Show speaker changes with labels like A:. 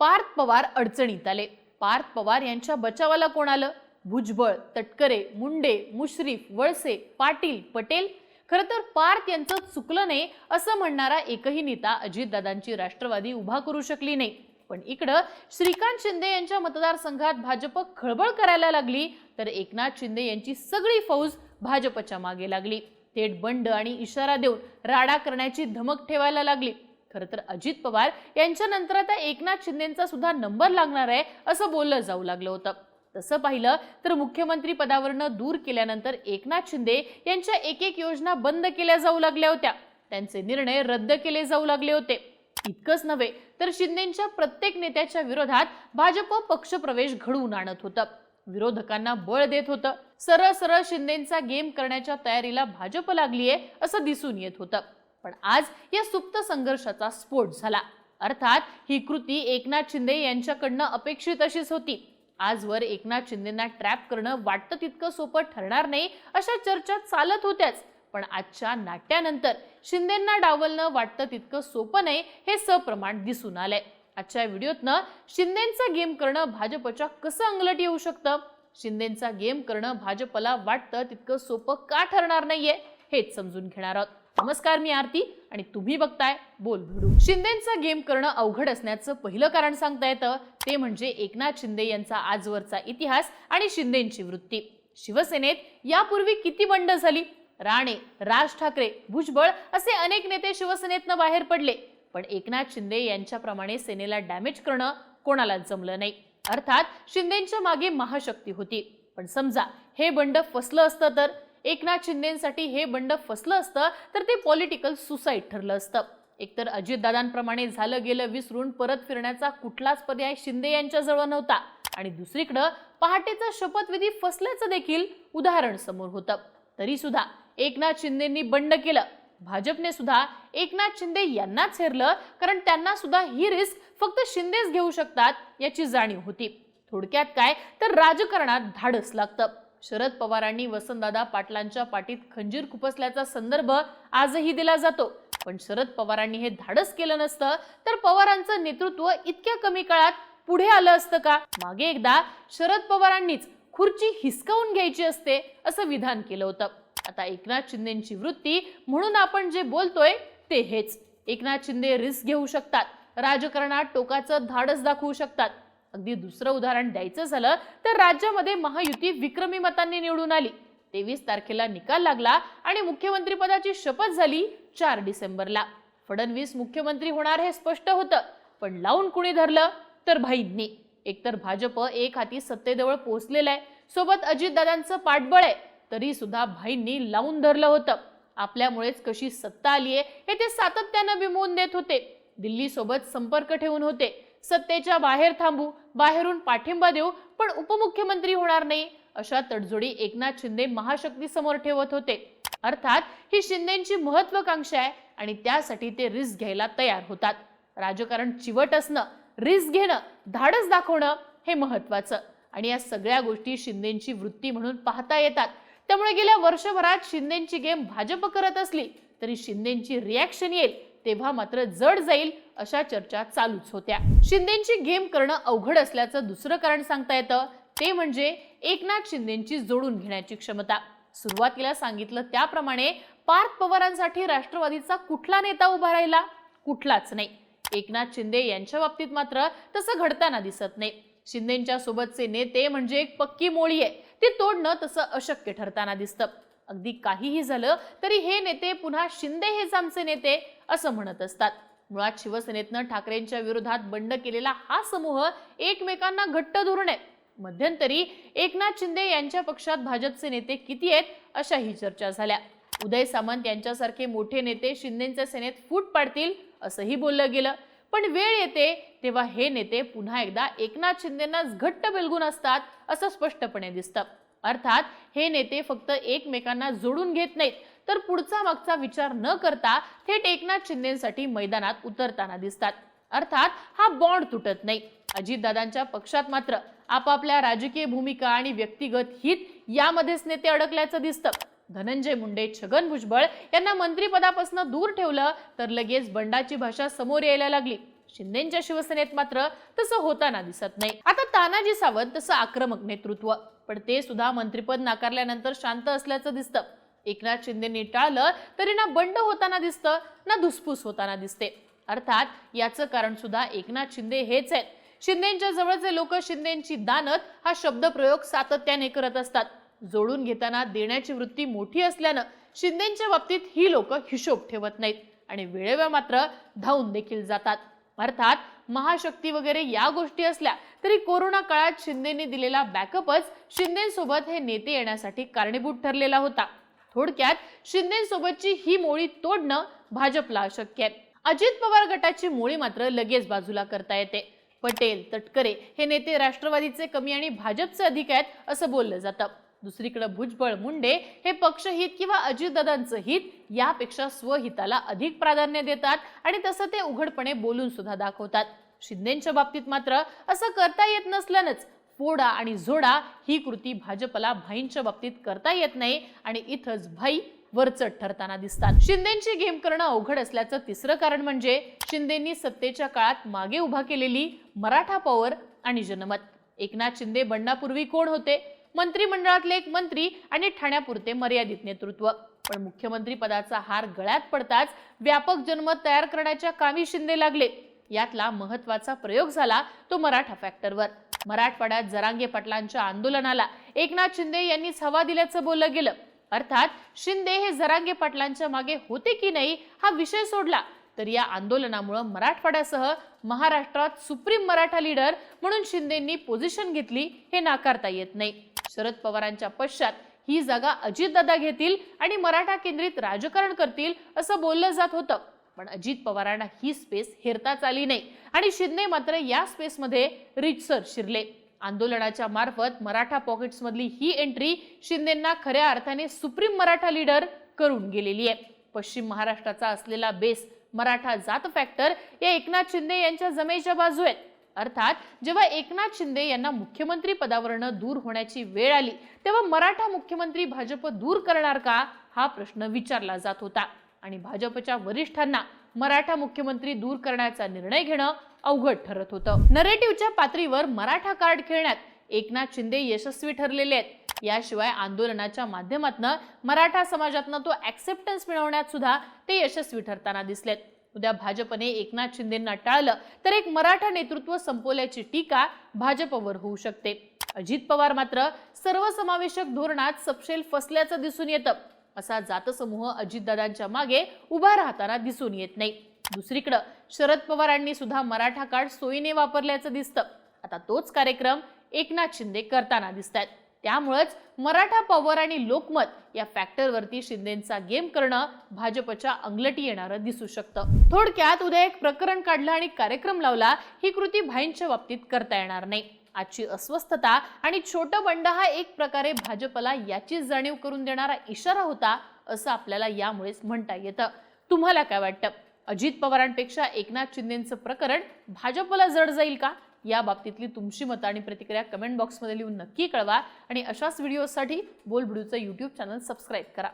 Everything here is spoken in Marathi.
A: पार्थ पवार अडचणीत आले. पार्थ पवार यांच्या बचावाला कोण आलं? भुजबळ तटकरे मुंडे मुश्रीफ वळसे पाटील पटेल. खरं तर पार्थ यांचं चुकलं नाही असं म्हणणारा एकही नेता अजितदादांची राष्ट्रवादी उभा करू शकली नाही. पण इकडं श्रीकांत शिंदे यांच्या मतदारसंघात भाजप खळबळ करायला लागली तर एकनाथ शिंदे यांची सगळी फौज भाजपच्या मागे लागली. थेट बंड आणि इशारा देऊन राडा करण्याची धमक ठेवायला लागली. खरं तर अजित पवार यांच्यानंतर आता एकनाथ शिंदेचा सुद्धा नंबर लागणार आहे असं बोललं जाऊ लागलं होतं. तसं पाहिलं तर मुख्यमंत्री पदावरनं दूर केल्यानंतर एकनाथ शिंदे यांच्या एक एक योजना बंद केल्या जाऊ लागल्या होत्या. त्यांचे निर्णय रद्द केले जाऊ लागले होते. इतकंच नव्हे तर शिंदेच्या प्रत्येक नेत्याच्या विरोधात भाजप पक्षप्रवेश घडवून आणत होतं. विरोधकांना बळ देत होतं. सरळ सरळ शिंदेचा गेम करण्याच्या तयारीला भाजप लागलीये असं दिसून येत होतं. पण आज या सुप्त संघर्षाचा स्फोट झाला. अर्थात ही कृती एकनाथ शिंदे यांच्याकडनं अपेक्षित अशीच होती. आजवर एकनाथ शिंदेना ट्रॅप करणं वाटतं तितकं सोपं ठरणार नाही अशा चर्चा चालत होत्याच. पण आजच्या नाट्यानंतर शिंदेंना डावलणं वाटतं तितकं सोपं नाही हे सप्रमाण दिसून आलंय. आजच्या व्हिडिओतनं शिंदेचा गेम करणं भाजपच्या कसं अंगलट येऊ शकतं? शिंदेचा गेम करणं भाजपला वाटतं तितकं सोपं का ठरणार नाहीये? हेच समजून घेणार आहोत. नमस्कार मी आरती आणि तुम्ही बघताय बोल भिडू. शिंदेचा गेम करणं अवघड असण्याचं पहिलं कारण सांगता येतं ते म्हणजे एकनाथ शिंदे यांचा आजवरचा इतिहास आणि शिंदेची वृत्ती. शिवसेनेत यापूर्वी किती बंड झाली? राणे राज ठाकरे भुजबळ असे अनेक नेते शिवसेनेतनं बाहेर पडले पण एकनाथ शिंदे यांच्याप्रमाणे सेनेला डॅमेज करणं कोणाला जमलं नाही. अर्थात शिंदेच्या मागे महाशक्ती होती. पण समजा हे बंड फसलं असतं तर? एकनाथ शिंदेसाठी हे बंड फसलं असतं तर ते पॉलिटिकल सुसाईड ठरलं असतं. एकतर अजितदादांप्रमाणे झालं गेलं विसरून परत फिरण्याचा कुठलाच पर्याय शिंदे यांच्याजवळ नव्हता. आणि दुसरीकडं पहाटेचा शपथविधी फसल्याचं देखील उदाहरण समोर होतं. तरी सुद्धा एकनाथ शिंदेंनी बंड केलं. भाजपने सुद्धा एकनाथ शिंदे यांनाच हेरलं कारण त्यांना सुद्धा ही रिस्क फक्त शिंदेच घेऊ शकतात याची जाणीव होती. थोडक्यात काय तर राजकारणात धाडस लागतं. शरद पवारांनी वसंतदादा पाटलांच्या पाठीत खंजीर खुपसल्याचा संदर्भ आजही दिला जातो. पण शरद पवारांनी हे धाडस केलं नसतं तर पवारांचं नेतृत्व इतक्या कमी काळात पुढे आलं असतं का? मागे एकदा शरद पवारांनीच खुर्ची हिसकावून घ्यायची असते असं विधान केलं होतं. आता एकनाथ शिंदेची वृत्ती म्हणून आपण जे बोलतोय ते हेच. एकनाथ शिंदे रिस्क घेऊ शकतात राजकारणात टोकाचं धाडस दाखवू शकतात. अगदी दुसरं उदाहरण द्यायचं झालं तर राज्यामध्ये महायुती विक्रमी मतांनी निवडून आली. तेवीस तारखेला निकाल लागला आणि मुख्यमंत्रीपदाची शपथ झाली चार डिसेंबरला. फडणवीस मुख्यमंत्री होणार हे स्पष्ट होतं पण लावून कुणी धरलं? तर भाईंनी. एकतर भाजप एक हाती सत्तेजवळ पोहोचलेलं आहे. सोबत अजितदादांचं पाठबळ आहे. तरी सुद्धा भाईंनी लावून धरलं होतं. आपल्यामुळेच कशी सत्ता आली आहे हे ते सातत्यानं बिमवून देत होते. दिल्लीसोबत संपर्क ठेवून होते. सत्तेच्या बाहेर थांबू बाहेरून पाठिंबा देऊ पण उपमुख्यमंत्री होणार नाही अशा तडजोडी एकनाथ शिंदे महाशक्ती समोर ठेवत होते. अर्थात ही शिंदेची महत्वाकांक्षा आहे आणि त्यासाठी ते रिस्क घ्यायला तयार होतात. राजकारण चिवट असणं रिस्क घेणं धाडस दाखवणं हे महत्वाचं. आणि या सगळ्या गोष्टी शिंदेची वृत्ती म्हणून पाहता येतात. त्यामुळे गेल्या वर्षभरात शिंदेची गेम भाजप करत असली तरी शिंदेची रिॲक्शन येईल. तेव्हा मात्र जड जाईल अशा चर्चा चालूच होत्या. शिंदेची गेम करणं अवघड असल्याचं दुसरं कारण सांगता येतं ते म्हणजे एकनाथ शिंदेची जोडून घेण्याची क्षमता. सुरुवातीला सांगितलं त्याप्रमाणे पार्थ पवारांसाठी राष्ट्रवादीचा कुठला नेता उभा राहिला? कुठलाच नाही. एकनाथ शिंदे यांच्या बाबतीत मात्र तसं घडताना दिसत नाही. शिंदेच्या सोबतचे नेते म्हणजे एक पक्की मोळी आहे. ती तोडणं तसं अशक्य ठरताना दिसतं. अगदी काहीही झालं तरी हे नेते पुन्हा शिंदे हेच आमचे नेते असं म्हणत असतात. मुळात शिवसेनेतनं ठाकरेंच्या विरोधात बंड केलेला हा समूह एकमेकांना घट्ट धरून आहे. मध्यंतरी एकनाथ शिंदे यांच्या पक्षात भाजपचे नेते किती आहेत अशाही चर्चा झाल्या. उदय सामंत यांच्यासारखे मोठे नेते शिंदेच्या सेनेत फूट पाडतील असंही बोललं गेलं. पण वेळ येते तेव्हा हे नेते पुन्हा एकदा एकनाथ शिंदेनाच घट्ट बेलगून असतात असं स्पष्टपणे दिसतं. अर्थात हे नेते फक्त एकमेकांना जोडून घेत नाहीत. तर पुढचा मागचा विचार न करता थेट एकनाथ शिंदेसाठी मैदानात उतरताना दिसतात. अर्थात हा बॉन्ड तुटत नाही. अजितदादांच्या पक्षात मात्र आपापल्या राजकीय भूमिका आणि व्यक्तिगत हित यामध्येच नेते अडकल्याचं दिसतं. धनंजय मुंडे छगन भुजबळ यांना मंत्रिपदापासून दूर ठेवलं तर लगेच बंडाची भाषा समोर यायला लागली. शिंदेच्या शिवसेनेत मात्र तसं होताना दिसत नाही. आता तानाजी सावंत तसं आक्रमक नेतृत्व. पण ते सुद्धा मंत्रिपद नाकारल्यानंतर शांत असल्याचं दिसतं. एकनाथ शिंदेने टाळलं तरी ना बंड होताना दिसतं ना धुसफूस होताना दिसते. अर्थात याचं कारण सुद्धा एकनाथ शिंदे हेच आहेत. शिंदेच्या जवळचे लोक शिंदेची दानत हा शब्दप्रयोग सातत्याने करत असतात. जोडून घेताना देण्याची वृत्ती मोठी असल्यानं शिंदेच्या बाबतीत ही लोक हिशोब ठेवत नाहीत आणि वेळेवर मात्र धावून देखील जातात. अर्थात महाशक्ती वगैरे या गोष्टी असल्या तरी कोरोना काळात शिंदेने दिलेला बॅकअपच शिंदेसोबत हे नेते येण्यासाठी कारणीभूत ठरलेला होता. थोडक्यात शिंदेसोबतची ही मोळी तोडणं भाजपला अशक्य आहे. अजित पवार गटाची मोळी मात्र लगेच बाजूला करता येते. पटेल तटकरे हे नेते राष्ट्रवादीचे कमी आणि भाजपचे अधिक आहेत असं बोललं जातं. दुसरीकडे भुजबळ मुंडे हे पक्षहित किंवा अजितदादांचं हित यापेक्षा स्वहिताला अधिक प्राधान्य देतात आणि तसं ते उघडपणे बोलून सुद्धा दाखवतात. शिंदेच्या बाबतीत मात्र असं करता येत नसल्यानंच फोडा आणि झोडा ही कृती भाजपला भाईंच्या बाबतीत करता येत नाही आणि इथंच भाई वरचढ ठरताना दिसतात. शिंदेची गेम करणं अवघड असल्याचं तिसरं कारण म्हणजे शिंदेनी सत्तेच्या काळात मागे उभा केलेली मराठा पॉवर आणि जनमत. एकनाथ शिंदे बनण्यापूर्वी कोण होते? मंत्रिमंडळातले एक मंत्री आणि ठाण्यापुरते मर्यादित नेतृत्व. पण मुख्यमंत्री पदाचा हार गळ्यात पडताच व्यापक जनमत तयार करण्याच्या कामी शिंदे लागले. यातला महत्त्वाचा प्रयोग झाला तो मराठा फॅक्टरवर. मराठवाड्यात जरांगे पाटलांच्या आंदोलनाला एकनाथ शिंदे यांनीच हवा दिल्याचं बोललं गेलं. अर्थात शिंदे हे जरांगे पाटलांच्या मागे होते की नाही हा विषय सोडला. तर या आंदोलनामुळे मराठवाड्यासह महाराष्ट्रात सुप्रीम मराठा लीडर म्हणून शिंदेंनी पोझिशन घेतली हे नाकारता येत नाही. शरद पवारांच्या पश्चात ही जागा अजितदादा घेतील आणि मराठा केंद्रित राजकारण करतील असं बोललं जात होतं. पण अजित पवारांना ही स्पेस हेरताच आली नाही. आणि शिंदे मात्र या स्पेसमध्ये रिचसर शिरले. आंदोलनाच्या मार्फत मराठा पॉकेट्स मधली ही एंट्री शिंदेंना खऱ्या अर्थाने सुप्रीम मराठा लीडर करून गेलेली आहे. पश्चिम महाराष्ट्राचा असलेला बेस मराठा जात फॅक्टर या एकनाथ शिंदे यांच्या जमेच्या बाजू आहेत अर्थात जेव्हा एकनाथ शिंदे यांना मुख्यमंत्री पदावरनं दूर होण्याची वेळ आली तेव्हा मराठा मुख्यमंत्री भाजप दूर करणार का? हा प्रश्न विचारला जात होता. आणि भाजपच्या वरिष्ठांना मराठा मुख्यमंत्री दूर करण्याचा निर्णय घेणं अवघड ठरत होतं. नरेटिव्हच्या पातळीवर मराठा कार्ड खेळण्यात एकनाथ शिंदे यशस्वी ठरलेले आहेत. याशिवाय आंदोलनाच्या माध्यमातून मराठा समाजातनं तो ऍक्सेप्टन्स मिळवण्यात सुद्धा ते यशस्वी ठरताना दिसलेत. उद्या भाजपने एकनाथ शिंदेंना टाळलं तर एक मराठा नेतृत्व संपवल्याची टीका भाजपवर होऊ शकते. अजित पवार मात्र सर्वसमावेशक धोरणात सपशेल फसल्याचं दिसून येतं. असा जातसमूह अजितदादांच्या मागे उभा राहताना दिसून येत नाही. दुसरीकडं शरद पवारांनी सुद्धा मराठा कार्ड सोयीने वापरल्याचं दिसतं. आता तोच कार्यक्रम एकनाथ शिंदे करताना दिसत आहेत त्यामुळंच मराठा पॉवर आणि लोकमत या फॅक्टरवरती शिंदेचा गेम करणं भाजपच्या अंगलटी येणारं दिसू शकतं. थोडक्यात उद्या एक प्रकरण काढलं आणि कार्यक्रम लावला ही कृती भाईंच्या बाबतीत करता येणार नाही. आजची अस्वस्थता आणि छोटं बंड हा एक प्रकारे भाजपला याचीच जाणीव करून देणारा इशारा होता असं आपल्याला यामुळेच म्हणता येतं. तुम्हाला काय वाटतं? अजित पवारांपेक्षा एकनाथ शिंदेचं प्रकरण भाजपला जड जाईल का? या बाबतीतली तुमची मतं आणि प्रतिक्रिया कमेंट बॉक्समध्ये लिहून नक्की कळवा. आणि अशाच व्हिडिओसाठी बोलबुडूचं यूट्यूब चॅनल सबस्क्राईब करा.